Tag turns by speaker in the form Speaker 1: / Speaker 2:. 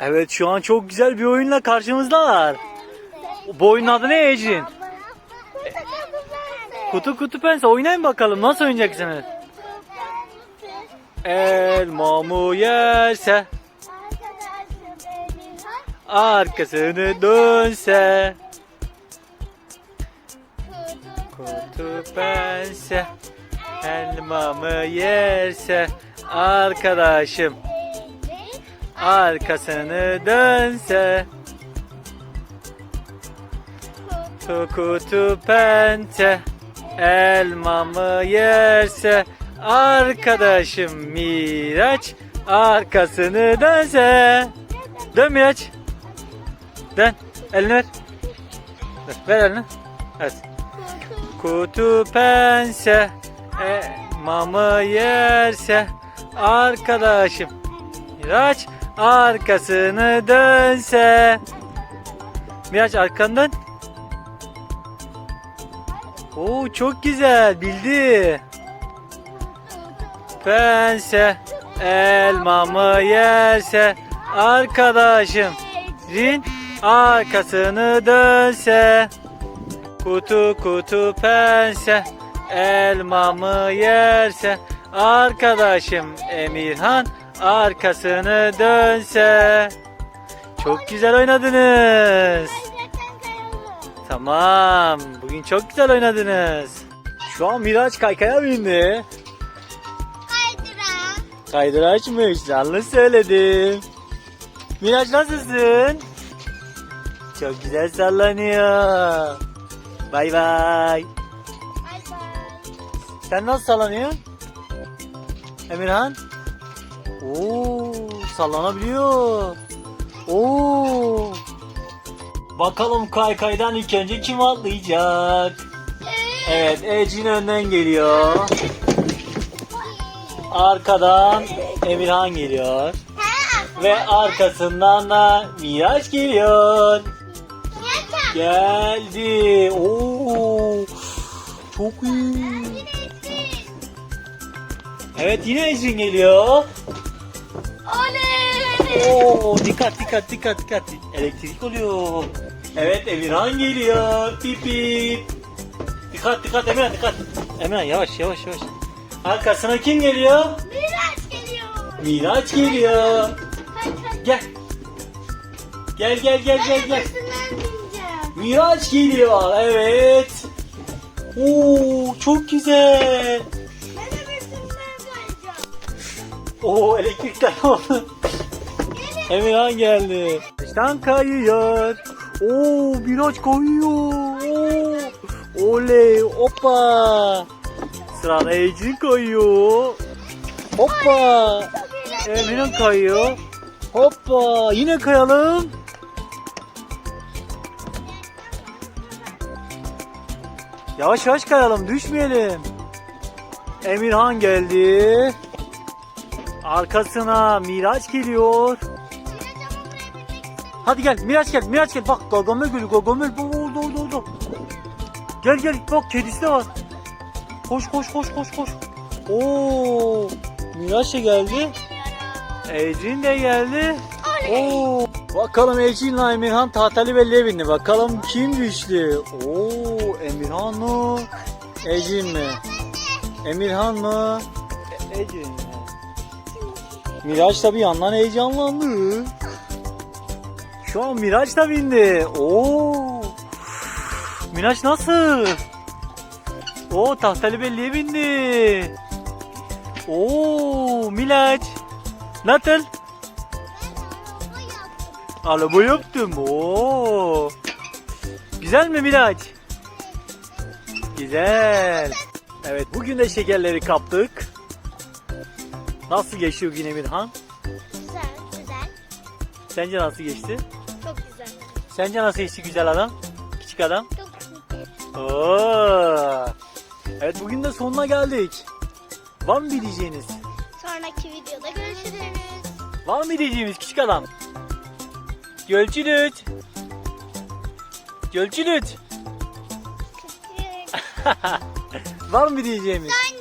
Speaker 1: Evet şu an çok güzel bir oyunla karşımızdalar. Bu oyunun adı ne Ecrin? Kutu kutu pense oynayın bakalım nasıl oynayacaksınız? Elmamı yerse arkasını dönse Kutu pense elmamı yerse arkadaşım arkasını dönse. Kutu kutu pente elmamı yerse. Arkadaşım Miraç arkasını dönse. Dön Miraç. Dön elini ver. Ver, elini. Evet. Kutu pense elmamı yerse. Arkadaşım Miraç arkasını dönse. Miraç arkandan. Oo çok güzel bildi. Pense elmamı yerse arkadaşım Rin arkasını dönse. Kutu kutu pense elmamı yerse arkadaşım Emirhan arkasını dönse Çok güzel oynadınız. Tamam. Bugün çok güzel oynadınız. Şu an Miraç kaykaya bindi.
Speaker 2: Kaydıra.
Speaker 1: Kaydıraçmış. Yanlış söyledim. Miraç nasılsın? Çok güzel sallanıyor. Bay bay.
Speaker 2: Bay bay.
Speaker 1: Sen nasıl sallanıyorsun? Emirhan? Oo, sallanabiliyor. Oo. Bakalım kaykaydan ilk önce kim atlayacak? Evet, Ecin önden geliyor. Arkadan Emirhan geliyor. Ve arkasından da Miraç geliyor. Geldi. Oo. Çok iyi. Evet yine Ecrin geliyor.
Speaker 2: Oley.
Speaker 1: Oo dikkat dikkat dikkat dikkat. Elektrik oluyor. Evet Emirhan geliyor. Pip pip. Dikkat dikkat Emirhan dikkat. Emirhan yavaş yavaş yavaş. Arkasına kim geliyor?
Speaker 2: Miraç geliyor.
Speaker 1: Miraç geliyor. Gel. Gel gel gel gel gel. Miraç geliyor. Evet. Oo çok güzel. Oo elektrikler oldu. Emirhan geldi. Taştan kayıyor. Oo Miraç kayıyor. Oo. Oley hoppa. Sırada Ecrin kayıyor. Hoppa. Emirhan kayıyor. Hoppa yine kayalım. Yavaş yavaş kayalım düşmeyelim. Emirhan geldi. Arkasına Miraç geliyor. Hadi gel Miraç gel Miraç gel. Bak Gargamel geliyor Gargamel. Bak orada orada orada. Gel gel bak kedisi de var. Koş koş koş koş koş. Oo Miraç da geldi. Ecrin de geldi. Oo. Bakalım Ecrin'le Emirhan tahtali belliye bindi. Bakalım kim güçlü? Oo Emirhan mı? Ecrin mi? Emirhan mı? E- Ecrin mi? Miraç da bir yandan heyecanlandı. Şu an Miraç da bindi. Oo. Miraç nasıl? Oo tahtali belliye bindi. Oo Miraç. Nasıl? Araba yaptım. Oo. Güzel mi Miraç? Güzel. Evet bugün de şekerleri kaptık. Nasıl geçti bugün Emirhan?
Speaker 2: Güzel, güzel.
Speaker 1: Sence nasıl geçti?
Speaker 2: Çok güzel.
Speaker 1: Sence nasıl geçti güzel adam? Küçük adam?
Speaker 2: Çok güzel.
Speaker 1: Oo. Evet bugün de sonuna geldik. Var mı diyeceğiniz?
Speaker 2: Sonraki videoda görüşürüz.
Speaker 1: Var mı diyeceğimiz küçük adam? Gölçülüt. Gölçülüt. Var mı diyeceğimiz?
Speaker 2: Sonra